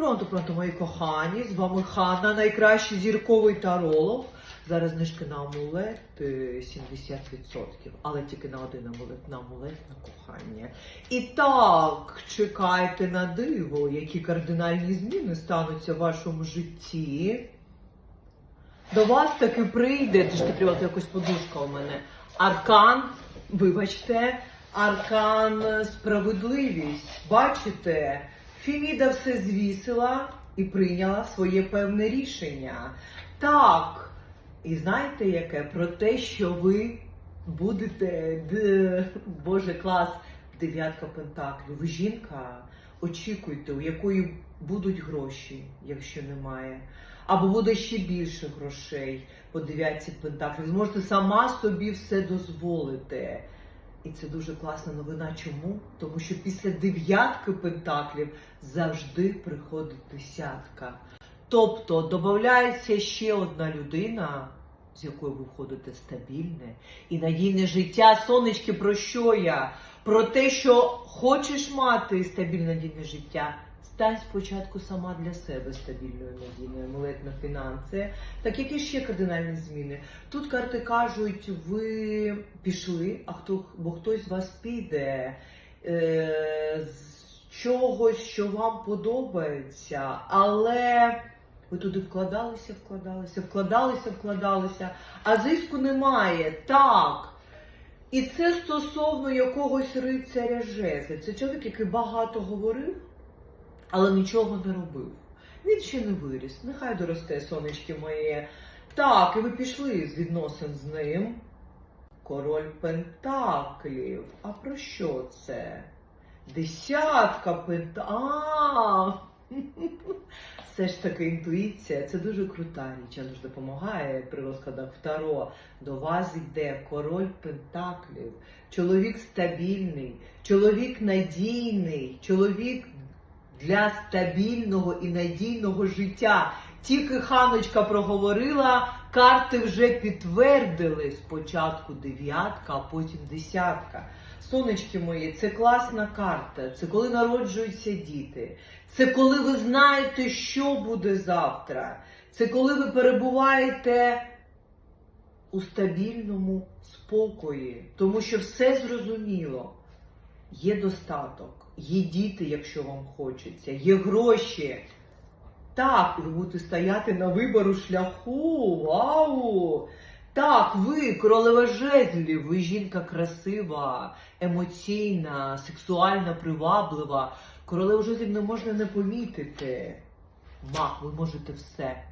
Пронто, пронто, мої кохані, з вами Ханна, найкращий зірковий таролог. Зараз знижки на амулет е, 70%, але тільки на один амулет, на амулет на кохання. І так, чекайте на диво, які кардинальні зміни стануться в вашому житті. До вас таки прийде, ти ж ти привела якось подушка у мене. Аркан, вибачте, аркан справедливість. Бачите, Феміда все звісила і прийняла своє певне рішення. Так, і знаєте яке? Про те, що ви будете, Боже, клас, дев'ятка пентаклів. Ви жінка, очікуйте, у якої будуть гроші, якщо немає. Або буде ще більше грошей по дев'ятці пентаклів. Зможете сама собі все дозволити. І це дуже класна новина. Чому? Тому що після дев'ятки пентаклів завжди приходить десятка. Тобто додається ще одна людина, з якою ви входите стабільне і надійне життя. Сонечки, про що я? Про те, що хочеш мати стабільне надійне життя. Стань спочатку сама для себе стабільною надійною амулет на фінанси. Так які ще кардинальні зміни? Тут карти кажуть, ви пішли, а хто бо хтось з вас піде е, з чогось, що вам подобається, але ви туди вкладалися, вкладалися, вкладалися, вкладалися, а зиску немає. Так. І це стосовно якогось рицаря жезлів. Це чоловік, який багато говорив, але нічого не робив. Він ще не виріс. Нехай доросте, сонечки моє. Так, і ви пішли з відносин з ним. Король Пентаклів. А про що це? Десятка пентаклів. Все ж таки інтуїція, це дуже крута річ, вона ж допомагає при розкладах Второ. До вас йде король Пентаклів, чоловік стабільний, чоловік надійний, чоловік для стабільного і надійного життя. Тільки ханочка проговорила, карти вже підтвердили спочатку дев'ятка, а потім десятка. Сонечки мої, це класна карта. Це коли народжуються діти. Це коли ви знаєте, що буде завтра. Це коли ви перебуваєте у стабільному спокої, тому що все зрозуміло. Є достаток, є діти, якщо вам хочеться, є гроші. Так, ви будете стояти на вибору шляху. Вау! Так, ви королева жезлів, ви жінка красива, емоційна, сексуальна, приваблива. Королеву жезлів не можна не помітити. Мах, ви можете все.